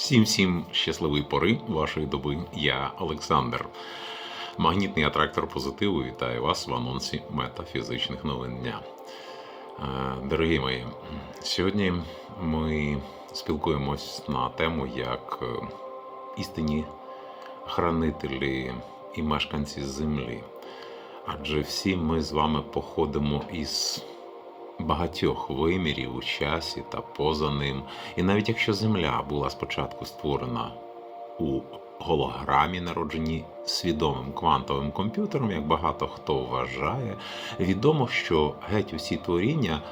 Всім всім щасливої пори вашої доби. Я Олександр. Магнітний атрактор позитиву. Вітаю вас в анонсі метафізичних новин дня. Е, Дорогі мої, сьогодні ми спілкуємось на тему, як е, істинні хранителі і мешканці землі. Адже всі ми з вами походимо із багатьох вимірів у часі та поза ним. І навіть якщо Земля була спочатку створена у голограмі, народженій свідомим квантовим комп'ютером, як багато хто вважає, відомо, що геть усі творіння,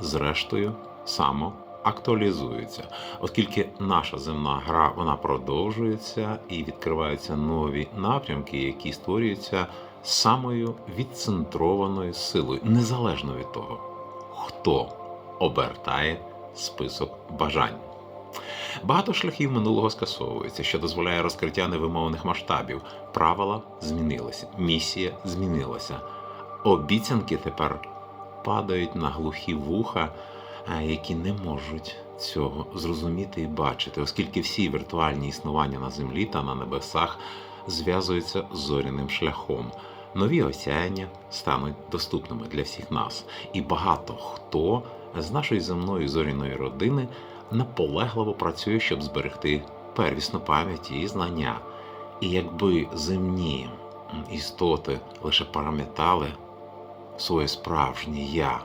зрештою, само актуалізуються, оскільки наша земна гра вона продовжується і відкриваються нові напрямки, які створюються самою відцентрованою силою, незалежно від того, хто обертає список бажань. Багато шляхів минулого скасовується, що дозволяє розкриття невимовних масштабів. Правила змінилися, місія змінилася. Обіцянки тепер падають на глухі вуха, які не можуть цього зрозуміти і бачити, оскільки всі віртуальні існування на землі та на небесах зв'язуються з зоряним шляхом. Нові осяяння стануть доступними для всіх нас, і багато хто з нашої земної зоряної родини наполегливо працює, щоб зберегти первісну пам'ять і знання. І якби земні істоти лише пам'ятали своє справжнє я,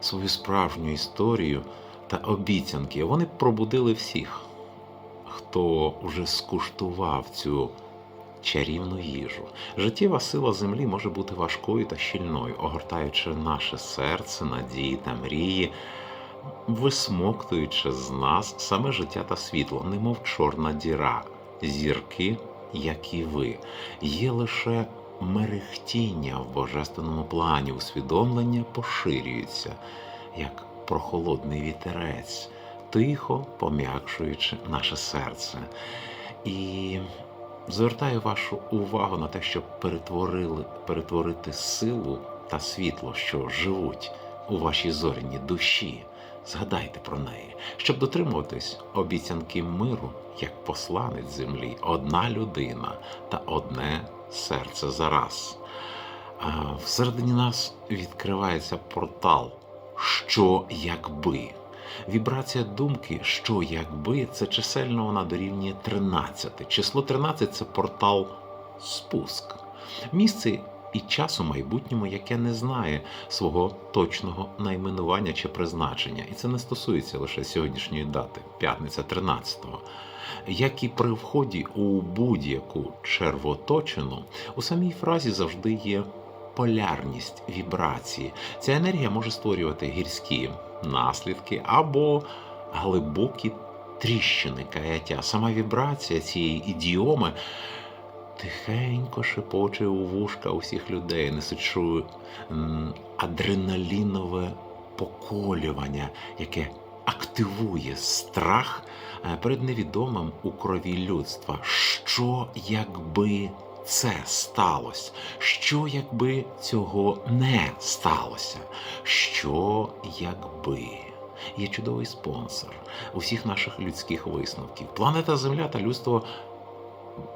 свою справжню історію та обіцянки, вони пробудили всіх, хто вже скуштував цю чарівну їжу. Життєва сила землі може бути важкою та щільною, огортаючи наше серце, надії та мрії, висмоктуючи з нас саме життя та світло, немов чорна діра, зірки, як і ви, є лише мерехтіння в божественному плані, усвідомлення поширюється, як прохолодний вітерець, тихо пом'якшуючи наше серце. І звертаю вашу увагу на те, щоб перетворили, перетворити силу та світло, що живуть у вашій зоряній душі. Згадайте про неї, щоб дотримуватись обіцянки миру, як посланець землі, одна людина та одне серце за раз. А всередині нас відкривається портал, що якби. Вібрація думки, що якби це чисельно вона дорівнює 13. Число 13 це портал спуск. Місце і час у майбутньому, яке не знає свого точного найменування чи призначення. І це не стосується лише сьогоднішньої дати, п'ятниця 13-го. Як і при вході у будь-яку червоточину, у самій фразі завжди є полярність вібрації. Ця енергія може створювати гірські наслідки або глибокі тріщини каяття. Сама вібрація цієї ідіоми тихенько шепоче у вушка усіх людей, несучи адреналінове поколювання, яке активує страх е, перед невідомим у крові людства. Що якби це сталося? Що якби цього не сталося? Що якби? Є чудовий спонсор усіх наших людських висновків. Планета Земля та людство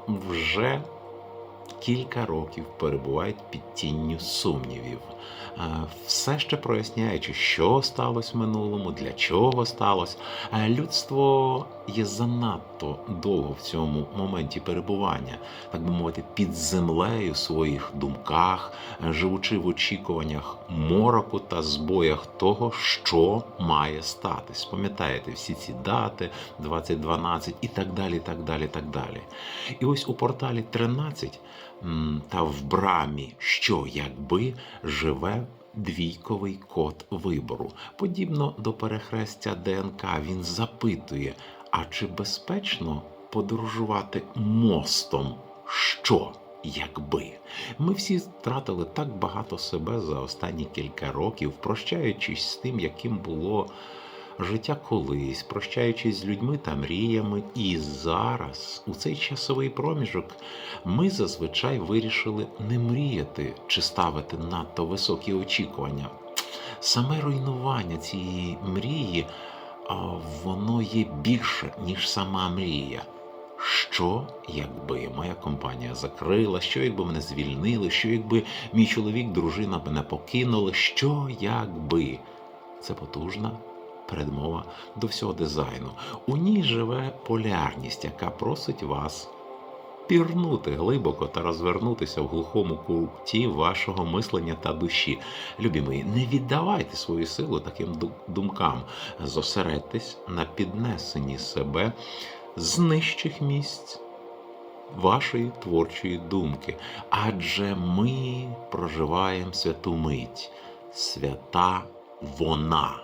вже кілька років перебувають під тінню сумнівів, Е, все ще проясняючи, що сталося в минулому, для чого сталося. Е, Людство є занадто довго в цьому моменті перебування, так би мовити, під землею в своїх думках, е, живучи в очікуваннях мороку та збоях того, що має статись. Пам'ятаєте всі ці дати, 2012 і так далі. так далі, так далі. І ось у порталі 13 та в брамі, що якби живе двійковий код вибору. Подібно до перехрестя ДНК, він запитує: а чи безпечно подорожувати мостом? Що? Якби ми всі втратили так багато себе за останні кілька років, прощаючись з тим, яким було життя колись, прощаючись з людьми та мріями, і зараз, у цей часовий проміжок, ми зазвичай вирішили не мріяти чи ставити надто високі очікування. Саме руйнування цієї мрії воно є більше, ніж сама мрія. Що, якби моя компанія закрила, що якби мене звільнили, що якби мій чоловік, дружина мене покинули, що якби це потужна передмова до всього дизайну. У ній живе полярність, яка просить вас пірнути глибоко та розвернутися в глухому куті вашого мислення та душі. Любі мої, не віддавайте свою силу таким думкам. Зосередьтесь на піднесенні себе з нижчих місць вашої творчої думки. Адже ми проживаємо святу мить. Свята вона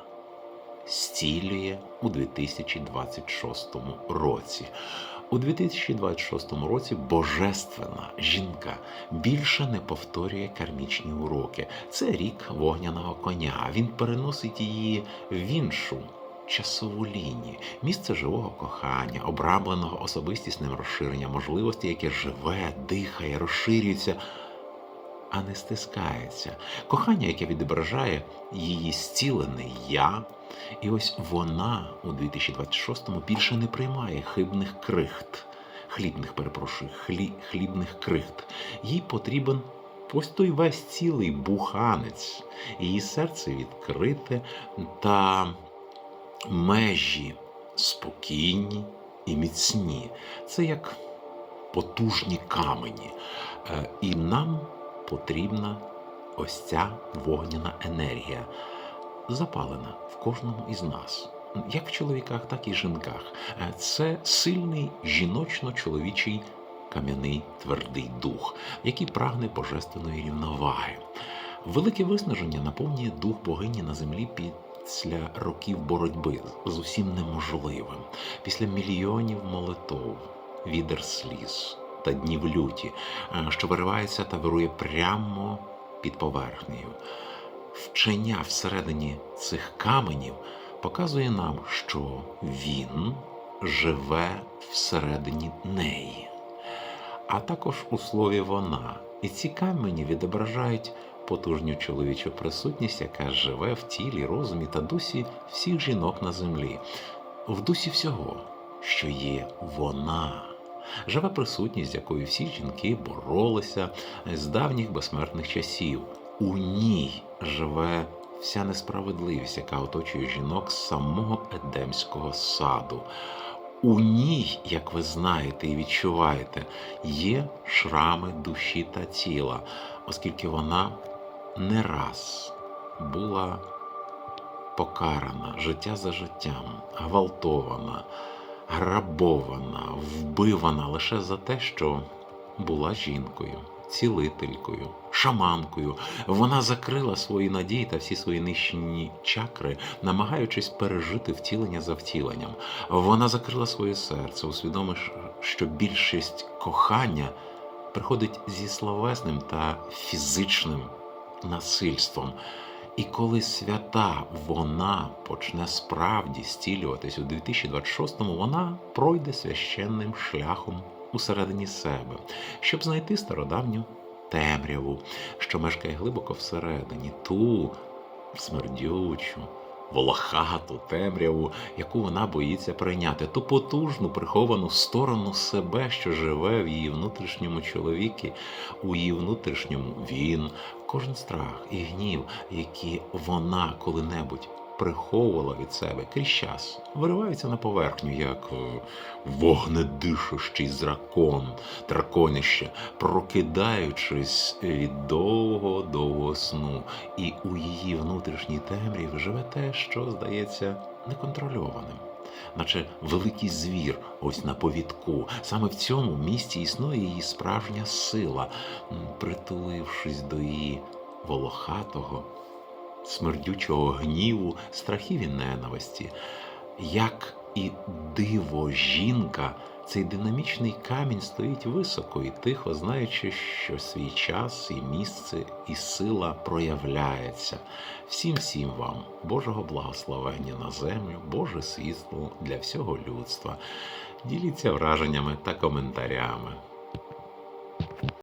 зцілює у 2026 році. У 2026 році божественна жінка більше не повторює кармічні уроки. Це рік вогняного коня. Він переносить її в іншу часову лінію, місце живого кохання, обрамленого особистісним розширенням можливості, яке живе, дихає, розширюється, а не стискається. Кохання, яке відображає її зцілене я. І ось вона у 2026-му більше не приймає хибних крихт, хлібних, перепрошую, хлі, хлібних крихт. Їй потрібен ось той весь цілий буханець. Її серце відкрите та межі спокійні і міцні. Це як потужні камені. Е, І нам потрібна ось ця вогняна енергія, запалена в кожному із нас. Як в чоловіках, так і жінках. Е, Це сильний жіночно-чоловічий кам'яний твердий дух, який прагне божественної рівноваги. Велике виснаження наповнює дух богині на землі після років боротьби з усім неможливим, після мільйонів молитов, відер сліз та днів люті, е, що виривається та вирує прямо під поверхнею. Вчення всередині цих каменів показує нам, що він живе всередині неї, а також у слові вона. І ці камені відображають потужню чоловічу присутність, яка живе в тілі, розумі та дусі всіх жінок на землі, в дусі всього, що є вона. Живе присутність, з якою всі жінки боролися з давніх безсмертних часів. У ній живе вся несправедливість, яка оточує жінок з самого Едемського саду. У ній, як ви знаєте і відчуваєте, є шрами душі та тіла, оскільки вона не раз була покарана життя за життям, гвалтована, грабована, вбивана лише за те, що була жінкою, цілителькою, шаманкою. Вона закрила свої надії та всі свої нищені чакри, намагаючись пережити втілення за втіленням. Вона закрила своє серце, усвідомивши, що більшість кохання приходить зі словесним та фізичним насильством. І коли свята вона почне справді зцілюватись у 2026-му, вона пройде священним шляхом усередині себе, щоб знайти стародавню темряву, що мешкає глибоко всередині, ту смердючу, волохату темряву, яку вона боїться прийняти, ту потужну приховану сторону себе, що живе в її внутрішньому чоловіки, у її внутрішньому він, кожен страх і гнів, які вона коли-небудь приховувала від себе крізь час, вириваються на поверхню, як е, вогнедишущий дракон, драконище, прокидаючись від довго-довгого сну, і у її внутрішній темряві живе те, що здається неконтрольованим. Наче великий звір, ось на повідку. Саме в цьому місці існує її справжня сила, притулившись до її волохатого, смердючого гніву, страхів і ненависті. Як і диво жінка, цей динамічний камінь стоїть високо і тихо, знаючи, що свій час і місце, і сила проявляється. Всім всім вам, Божого благословення на землю, Боже світло для всього людства. Діліться враженнями та коментарями.